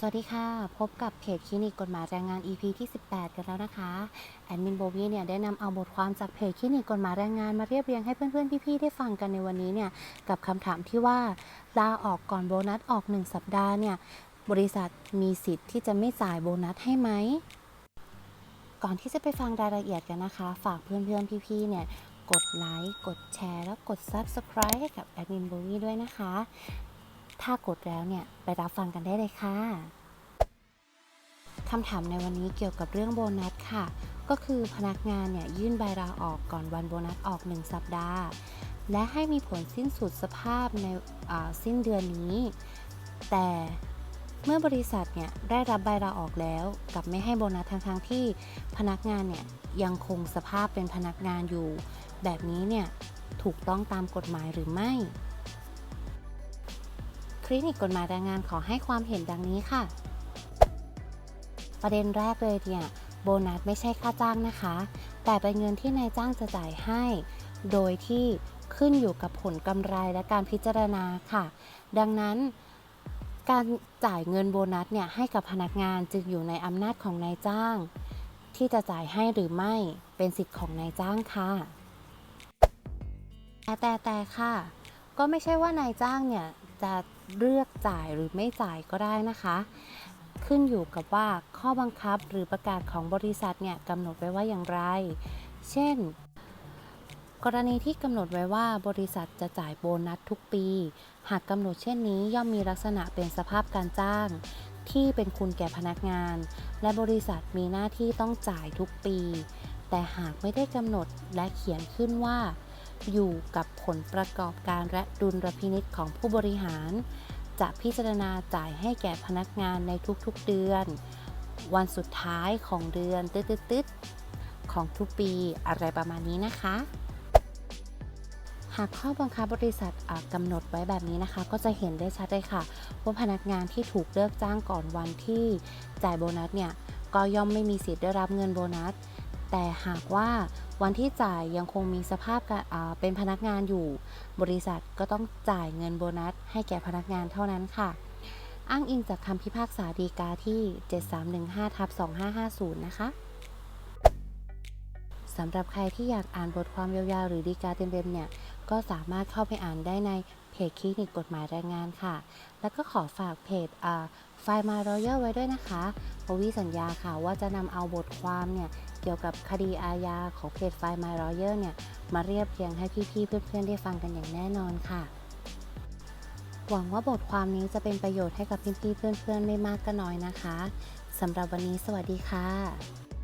สวัสดีค่ะ พบกับเพจคลินิกกฎหมายแรงงาน EP ที่ 18 กันแล้วนะคะ แอดมินโบวี่เนี่ยได้นำเอาบทความจากเพจคลินิกกฎหมายแรงงานมาเรียบเรียงให้เพื่อนๆ พี่ๆ ได้ฟังกันในวันนี้เนี่ยกับคำถามที่ว่าลาออกก่อนโบนัสออก 1 สัปดาห์เนี่ยบริษัทมีสิทธิ์ที่จะไม่จ่ายโบนัสให้ไหมก่อนที่จะไปฟังรายละเอียดกันนะคะ ฝากเพื่อนๆ พี่ๆ เนี่ยกดไลค์ กดแชร์ แล้วกด Subscribe ให้กับแอดมินโบวี่ด้วยนะคะ ถ้ากดแล้วเนี่ยไปรับฟังกันได้เลยค่ะคำถามในวันนี้เกี่ยวกับเรื่องโบนัสค่ะ ก็คือพนักงานเนี่ยยื่นใบลาออกก่อนวันโบนัสออก 1 สัปดาห์ และให้มีผลสิ้นสุดสภาพในสิ้นเดือนนี้ แต่เมื่อบริษัทเนี่ยได้รับใบลาออกแล้วกับไม่ให้โบนัสทั้งๆที่พนักงานเนี่ยยังคงสภาพเป็นพนักงานอยู่ แบบนี้เนี่ยถูกต้องตามกฎหมายหรือไม่ คลินิกกฎหมายแรงงานขอให้ความเห็นดังนี้ค่ะ ประเด็นแรกเลยเนี่ยโบนัสไม่ใช่ค่าจ้างนะคะ แต่เป็นเงินที่นายจ้างจะจ่ายให้ โดยที่ขึ้นอยู่กับผลกำไรและการพิจารณาค่ะ ดังนั้นการจ่ายเงินโบนัสเนี่ยให้กับพนักงานจึงอยู่ในอำนาจของนายจ้าง ที่จะจ่ายให้หรือไม่เป็นสิทธิ์ของนายจ้างค่ะ แต่แต่แต่ค่ะ ก็ไม่ใช่ว่านายจ้างเนี่ย จะเลือกจ่ายหรือไม่จ่ายก็ได้นะคะ ขึ้นอยู่กับว่าข้อบังคับหรือประกาศของบริษัทเนี่ยกำหนดไว้ว่าอย่างไร เช่น กรณีที่กำหนดไว้ว่าบริษัทจะจ่ายโบนัสทุกปี หากกำหนดเช่นนี้ย่อมมีลักษณะเป็นสภาพการจ้าง ที่เป็นคุณแก่พนักงาน และบริษัทมีหน้าที่ต้องจ่ายทุกปี แต่หากไม่ได้กำหนดและเขียนขึ้นว่า อยู่กับผลประกอบการและดุลพินิษของผู้บริหาร จะพิจารณาจ่ายให้แก่พนักงานในทุกๆเดือน วันสุดท้ายของเดือนตึ๊ดๆของทุกปีอะไรประมาณนี้นะคะ หากข้อบังคับบริษัทอ่ากำหนดไว้แบบนี้นะคะ ก็จะเห็นได้ชัดเลยค่ะ ว่าพนักงานที่ถูกเลิกจ้างก่อนวันที่จ่ายโบนัสเนี่ยก็ย่อมไม่มีสิทธิ์ได้รับเงินโบนัส แต่หากว่า วันที่จ่ายยังคงมีสภาพเป็นพนักงานอยู่ บริษัทก็ต้องจ่ายเงินโบนัส ให้แก่พนักงานเท่านั้นค่ะ อ้างอิงจากคำพิพากษาฎีกาที่ 7315ทับ2550 นะคะสำหรับใครที่อยากอ่านบทความยาวๆ หรือฎีกาเต็มๆเนี่ย ก็สามารถเข้าไปอ่านได้ในเพจคลินิกกฎหมายแรงงานค่ะ แล้วก็ขอฝากเพจไฟมารอยัลไว้ด้วยนะคะโบวี่สัญญาค่ะว่าจะนำเอาบทความเนี่ย กี่ยวกับคดีอาญาของเพจไฟมารอยัลเนี่ย มาเรียบเรียงให้พี่ๆเพื่อนๆได้ฟังกันอย่างแน่นอนค่ะ หวังว่าบทความนี้จะเป็นประโยชน์ให้กับพี่ๆเพื่อนๆไม่มากก็น้อยนะคะสำหรับวันนี้สวัสดีค่ะ